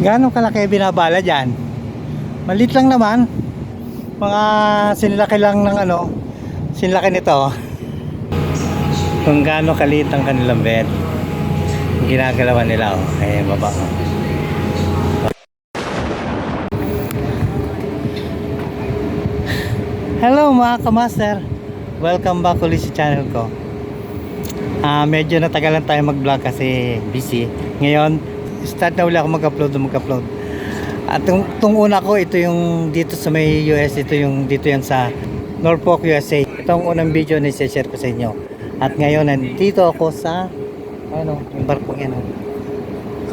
Gano'ng kalaki binabala dyan? Malit lang naman. Mga sinlaki lang ng ano, sinlaki nito. Kung gaano kalit ang kanilang bed. Ginagalawan nila oh. Ay, baba. Hello mga kamaster. Welcome back ulit sa channel ko. Ah, medyo natagalan tayo mag-vlog kasi busy. Ngayon, start na uli ako mag-upload mag-upload. At tung, tung una ko, ito yung dito sa may US, ito yung dito yan sa Norfolk, USA. Ito ang unang video na i-share ko sa inyo. At ngayon, nandito ako sa ano, yung barkong yan.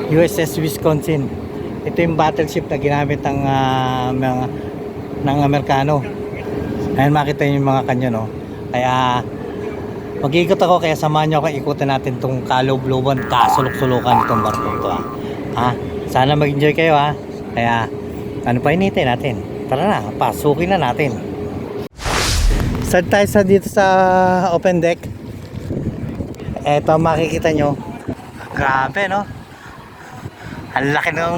USS Wisconsin. Ito yung battleship na ginamit ng ah, mga ng Amerikano. Ayan makita yung mga kanyo no. Kaya mag-ikot ako kaya samahan niyo ako ikutin natin tong kaloob-looban, kasulok-sulukan itong barko to ha. ha? Sana mag-enjoy kayo ha. Kaya ano pa hinihintay natin? Tara na, pasukin na natin. Saan tayo sa dito sa open deck? Eto makikita nyo. Grabe no. Ang laki ng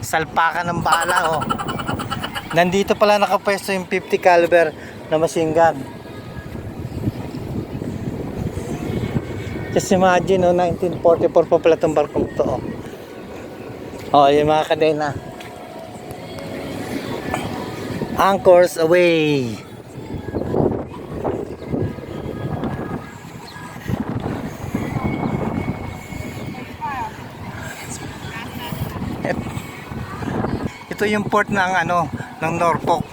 salpakan ng bala oh. Nandito pala nakapwesto yung 50 caliber na machine gun. Just imagine, oh, 1944 pa pala itong barkong to. Oh, oh yung mga kadena. Anchors away. Ito yung port ng ano, ng Norfolk.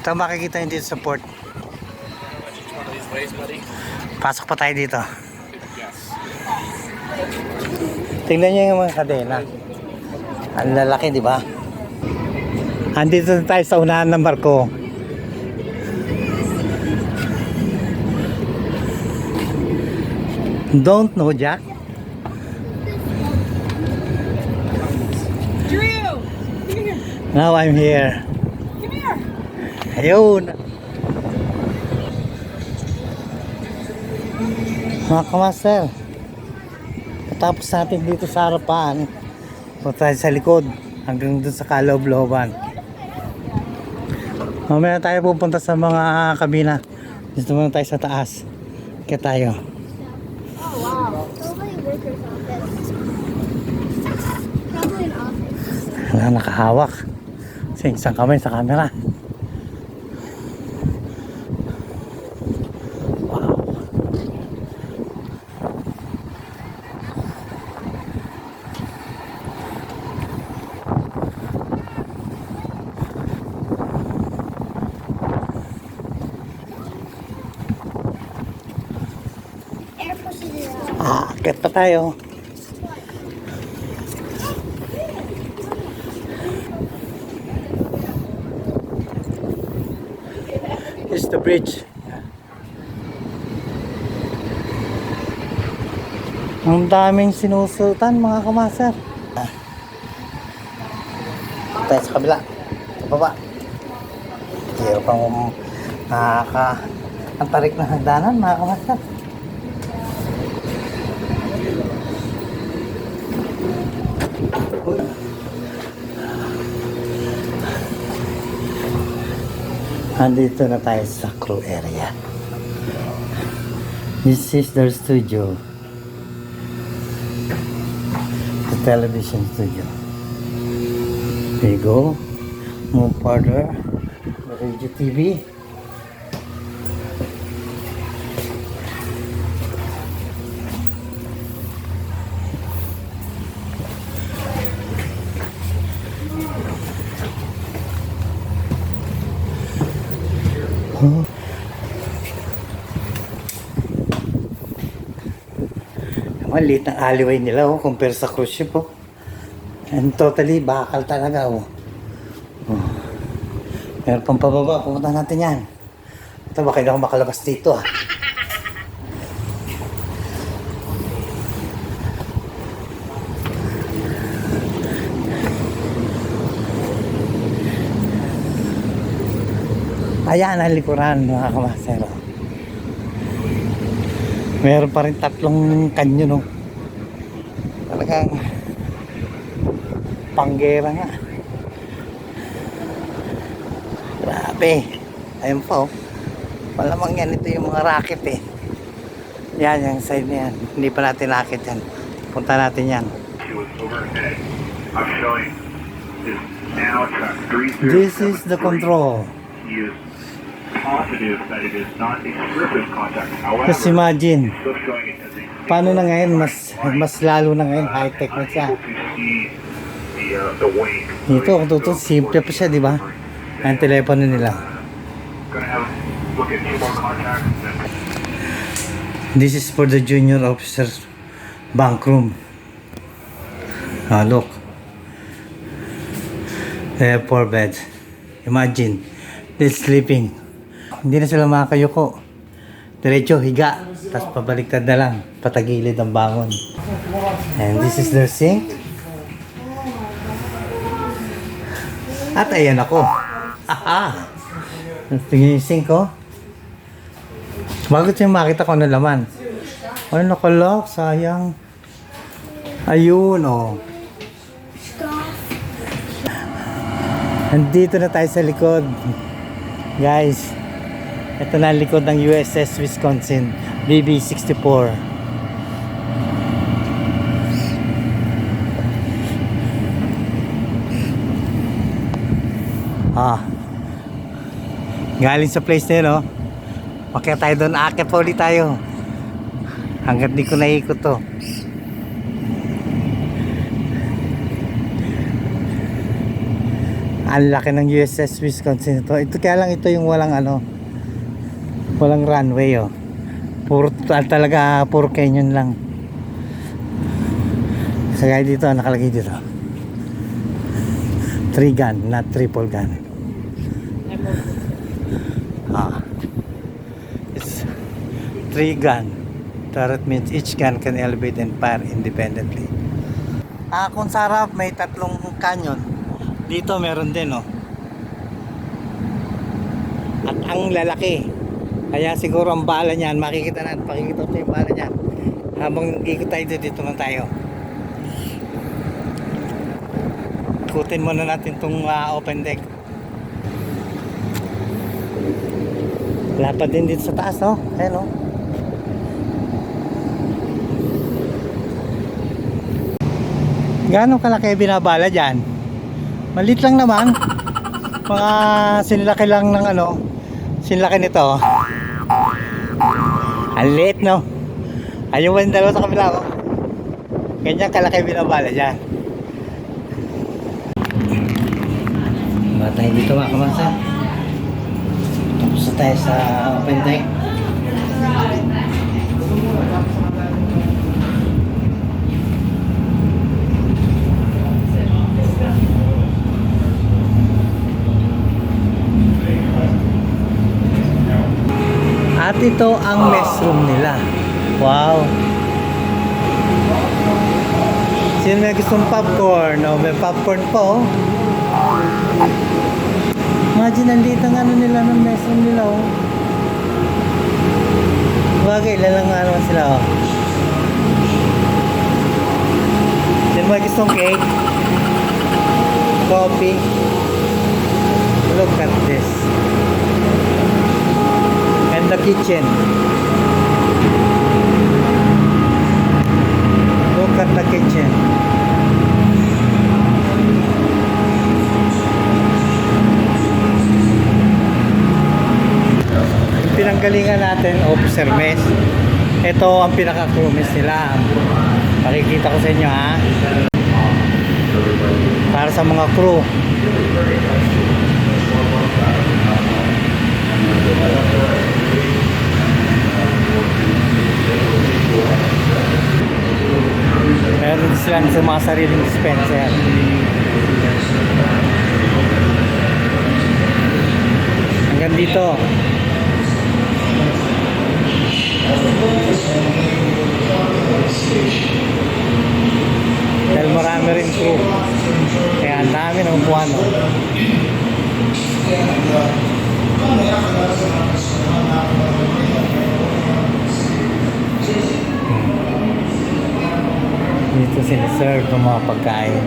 Ito makikita nyo dito sa port. Pasok pa tayo dito. Tingnan nyo yung mga kadena. Ang lalaki, di ba? Andito na tayo sa unahan ng barko. Don't know, Jack. Drew! Come here. Now I'm here. Come here. Ayun. Mga kamaster. Tapos natin dito sa harapan. Punta tayo sa likod. Hanggang dun sa kaloob-looban. Mamaya tayo pupunta sa mga kabina. Dito muna tayo sa taas. Kaya tayo. Oh wow. Wala nakahawak. Kasi isang kamay sa camera. Wow. Air pushes it out. Ah, akit pa tayo. Here's the bridge. Ang daming sinusutan mga kamaser. Ah. Tayo sa kabila. Sa baba. Hiro pang nakaka... Ang tarik ng hagdanan mga kamaser. Andito na tayo sa crew area. This is their studio. The television studio. There you go. Move further. The radio TV. Maliit ng alleyway nila oh, compare sa cruise ship oh. And totally bakal talaga oh. oh. Meron pang pababa, pumunta natin yan. Ito baka hindi ako makalabas dito ah. Ayan ang likuran mga kamasero. Meron pa rin tatlong kanyo no. Talagang panggera nga. Grabe. Ayun po. Malamang yan. Ito yung mga racket eh. Yan, yung side na yan. Hindi pa natin racket yan. Punta natin yan. This is the control. Just imagine. Paano na ngayon? Mas, mas lalo na ngayon. High-tech na siya. able to see the uh, the wing. Dito, kung tutusin, simple pa siya, di ba? Ang telepono nila. This is for the junior officer bunk room. Ah, look. They have four beds. Imagine, they're sleeping. Hindi na sila makakayuko. Diretso, higa. Tapos pabaliktad na lang. Patagilid ang bangon. And this is their sink. At ayan ako. Aha! Tingnan yung sink ko. Bago siya makita ko na laman. Ay, nakalok. Sayang. Ayun, oh. Nandito na tayo sa likod. Guys, ito na likod ng USS Wisconsin BB-64. Ah. Galing sa place na yun, oh. Makaya tayo doon, akit pa ulit tayo. Hanggat di ko naikot to. Ang laki ng USS Wisconsin ito. Ito kaya lang ito yung walang ano, walang runway oh. Puro tal- talaga puro canyon lang. Kaya dito nakalagay dito. Three gun, not triple gun. Ah. It's three gun. Turret means each gun can elevate and fire independently. Ah, kung sa harap may tatlong canyon. Dito meron din, oh. At ang lalaki. Kaya siguro ang bala niyan, makikita natin, pakikita ko yung bala niyan. Habang ikot tayo dito, dito lang tayo. Ikutin muna natin itong open deck. Lapad din dito sa taas, no? Ayan, no? Gaano kalaki binabala dyan? Malit lang naman. Mga sinilaki lang ng ano, sinilaki nito. Ang liit, no? Ayun ba yung dalawa sa kabila, oh? Ganyan kalaki binabala dyan. Ba tayo dito mga kamasa? Tapos na tayo sa open deck. Ito ang mess room nila. Wow. Sino may gustong popcorn? Oh, may popcorn po. Imagine, nandito ang ano nila ng mess room nila. Oh. Bagay, lalang naman sila. Oh. Sino may gustong cake? Coffee? Look at this. The kitchen. Look at the kitchen. Pinanggalingan natin, officer mess. Ito ang pinaka-crew mess nila. Pakikita ko sa inyo ha. Para sa mga crew. Meron silang sa mga sariling dispenser. Hanggang dito. Dahil marami rin crew. Kaya ang dami ng upuan. No? Dito siniserve ng mga pagkain.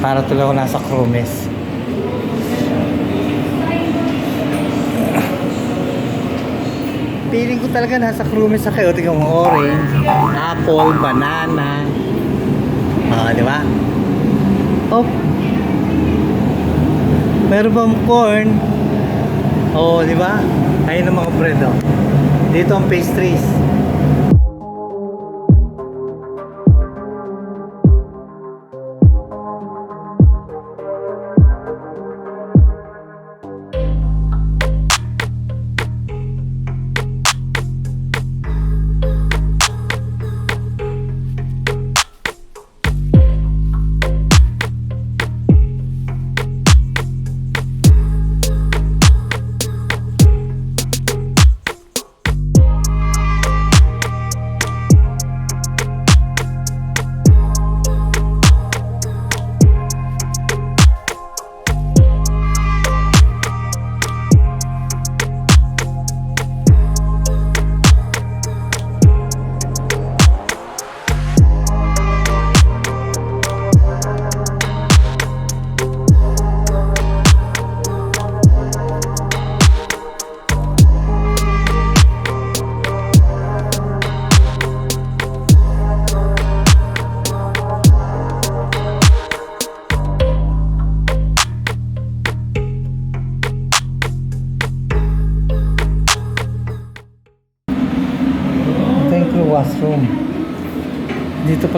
Para tuloy ako nasa Crumes. Feeling ko talaga nasa Crumes ako. Tingnan mo, orange, apple, banana. Ah, di ba? Oh. Meron bang corn? Oo, di ba? Ayun ang mga bread, oh. Dito ang pastries.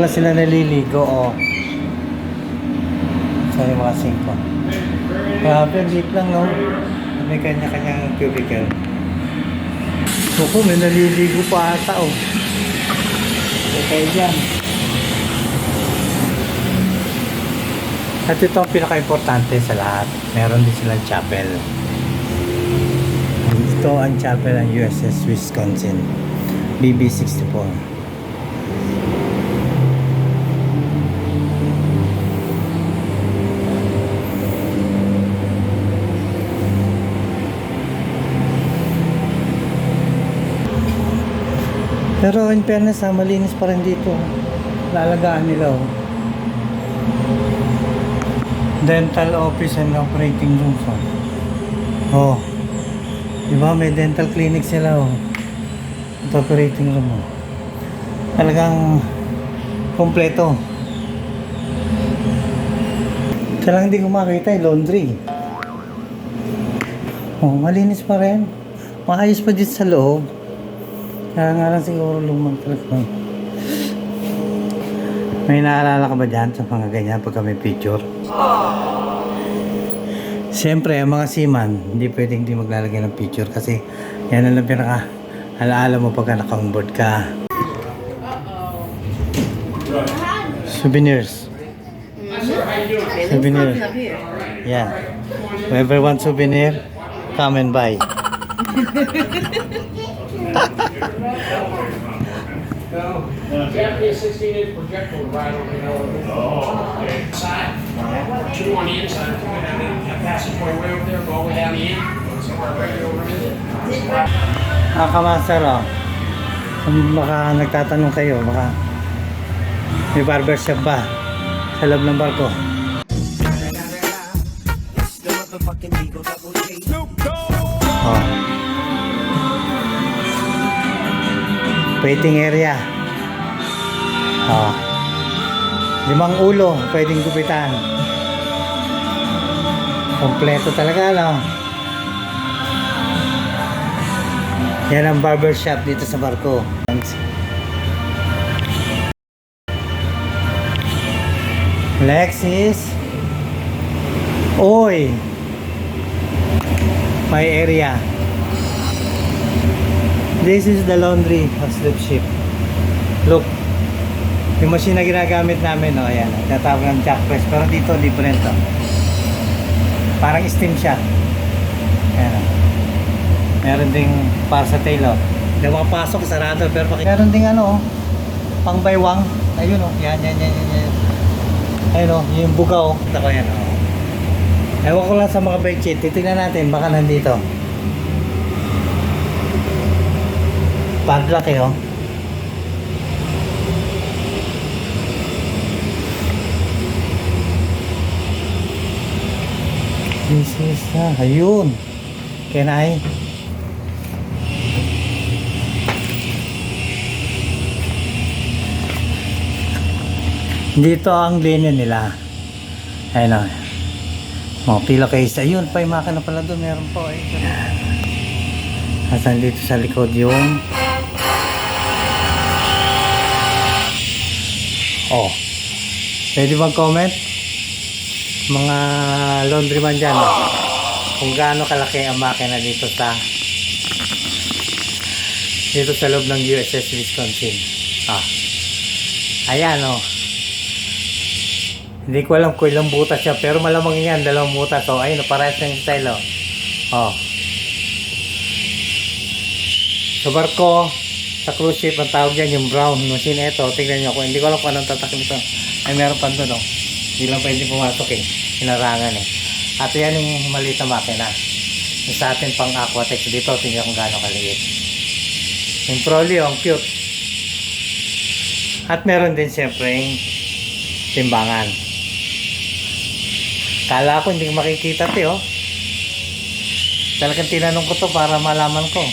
Pala sila naliligo, oh. Sa yung mga singko. Grabe, liit lang, no? May kanya-kanyang cubicle. Opo, may naliligo pa ata, oh. Okay dyan. At ito ang pinaka-importante sa lahat. Meron din silang chapel. Ito ang chapel ng USS Wisconsin. BB-64. Pero in fairness ha, malinis pa rin dito. Lalagaan nila oh. Dental office and operating rooms oh. Oh. Diba may dental clinic sila oh. At operating room oh. Talagang kompleto. Siya lang hindi ko makita yung laundry. Oh, malinis pa rin. Maayos pa dito sa loob. Kaya nga lang siguro lumang talaga. May naalala ka ba dyan sa mga ganyan pag kami picture? Siyempre, ang mga seaman, hindi pwedeng hindi maglalagay ng picture kasi yan ang pinaka alaala mo pagka naka-onboard ka. Souvenirs. Souvenirs. Yeah. Whoever wants souvenir, come and buy. Japanese 16 inch projector right over the elevator. Oh, okay. Side, two on the inside, two down the a passageway way over there, go all the way down the end, somewhere right over there. Ah, kamaster, oh. Kung baka nagtatanong kayo, baka may barbershop ba sa loob ng barko? Oh. Waiting area. Oh. Limang ulo, pwedeng gupitan. Kompleto talaga, no? Yan ang barbershop dito sa barko. Lexis. Oy. My area. This is the laundry of slip ship. Look. Yung machine na ginagamit namin, oh, ayan. Tatawag ng jack press. Pero dito, different, oh. Parang steam siya. Ayan, oh. Meron ding para sa tail, oh. Hindi makapasok, sarado. Pero paki- meron ding ano, oh, pang baywang. Ayun, oh. Yan, yan, yan, yan, yan. Ayun, oh. Yung bugaw. Ito ko yan, oh. Ewan ko lang sa mga bedsheet. Titignan natin, baka nandito. paglaki eh, oh. This is na ayun. Can I? Dito ang linya nila. Ayun o oh, pila kayo sa yun pa yung makina pala doon. Meron po eh. asan dito sa likod yung Oh. Pwede bang comment? Mga laundryman dyan. Oh. Kung gaano kalaki ang makina dito sa dito sa loob ng USS Wisconsin. Ah. Ayan oh. Hindi ko alam kung ilang butas siya, pero malamang yan, dalawang butas. So, ayun, parehas ng style, oh. Oh. Sa barko, sa cruise ship, ang tawag dyan, yung brown machine. Ito, tingnan nyo kung hindi ko alam kung anong tatak nito. Ay, meron pa doon, oh. Hindi lang pwede pumasok, eh. Hinarangan, eh. At yan yung maliit na makina. Yung sa atin pang Aquatex dito, tingnan kung gaano kaliit. Yung trolley, ang cute. At meron din siyempre yung timbangan. Kala ko hindi makikita te oh. Talagang tinanong ko to para malaman ko.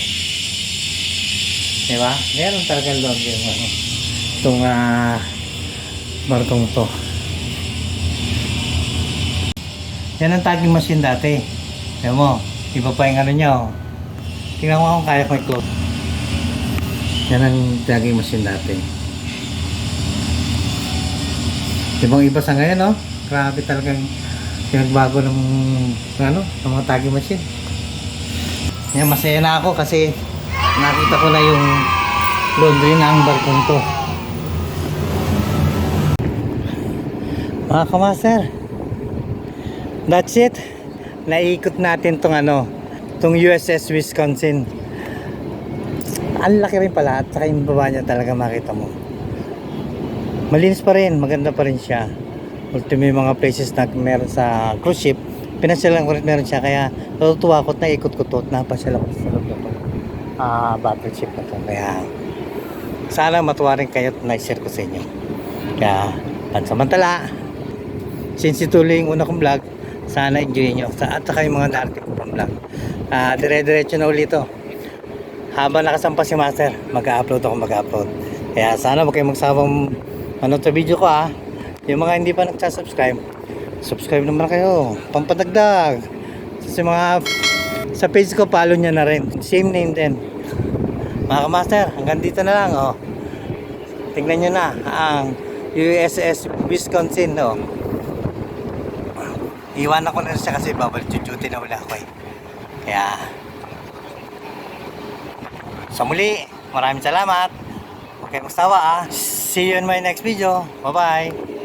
Di ba? Meron talagang loob yung ano. Itong ah, barkong to. Yan ang tagging machine dati. Ayan mo, iba pa yung ano niya oh. Tingnan mo kung kaya ko i-close. Yan ang tagging machine dati. Ibang iba sa ngayon, no? Grabe talagang pinagbago ng, ano, ng mga tagging machine. Yan, masaya na ako kasi nakita ko na yung laundry na ang barkong to. Mga kamaster, that's it. Naikot natin tong ano, tong USS Wisconsin. Ang laki rin pala at saka yung baba niya talaga makita mo. Malinis pa rin, maganda pa rin siya. Ultimo yung mga places na meron sa cruise ship, pinasyalan ko rin meron siya. Kaya natutuwa ko at naikot ko to at napasyalan ko sa loob Ah, battleship na to. Kaya sana matuwa rin kayo at na-share ko sa inyo. Kaya pansamantala, since ituloy yung una kong vlog, sana enjoy nyo. Sa, at saka yung mga darating ko pang vlog. Ah, dire-diretso na ulit to. Habang nakasampa si Master, mag-upload ako mag-upload. Kaya sana huwag kayong magsawang ano to video ko ah. Yung mga hindi pa nagsasubscribe, subscribe naman kayo. Pampadagdag. Sa mga sa page ko, follow nyo na rin. Same name din. Mga master, hanggang dito na lang oh. Tingnan nyo na ang USS Wisconsin oh. Iwan ako na siya kasi babalik duty na wala ako eh. Kaya sa muli, maraming salamat. Kayong magsawa ah. See you in my next video. Bye-bye.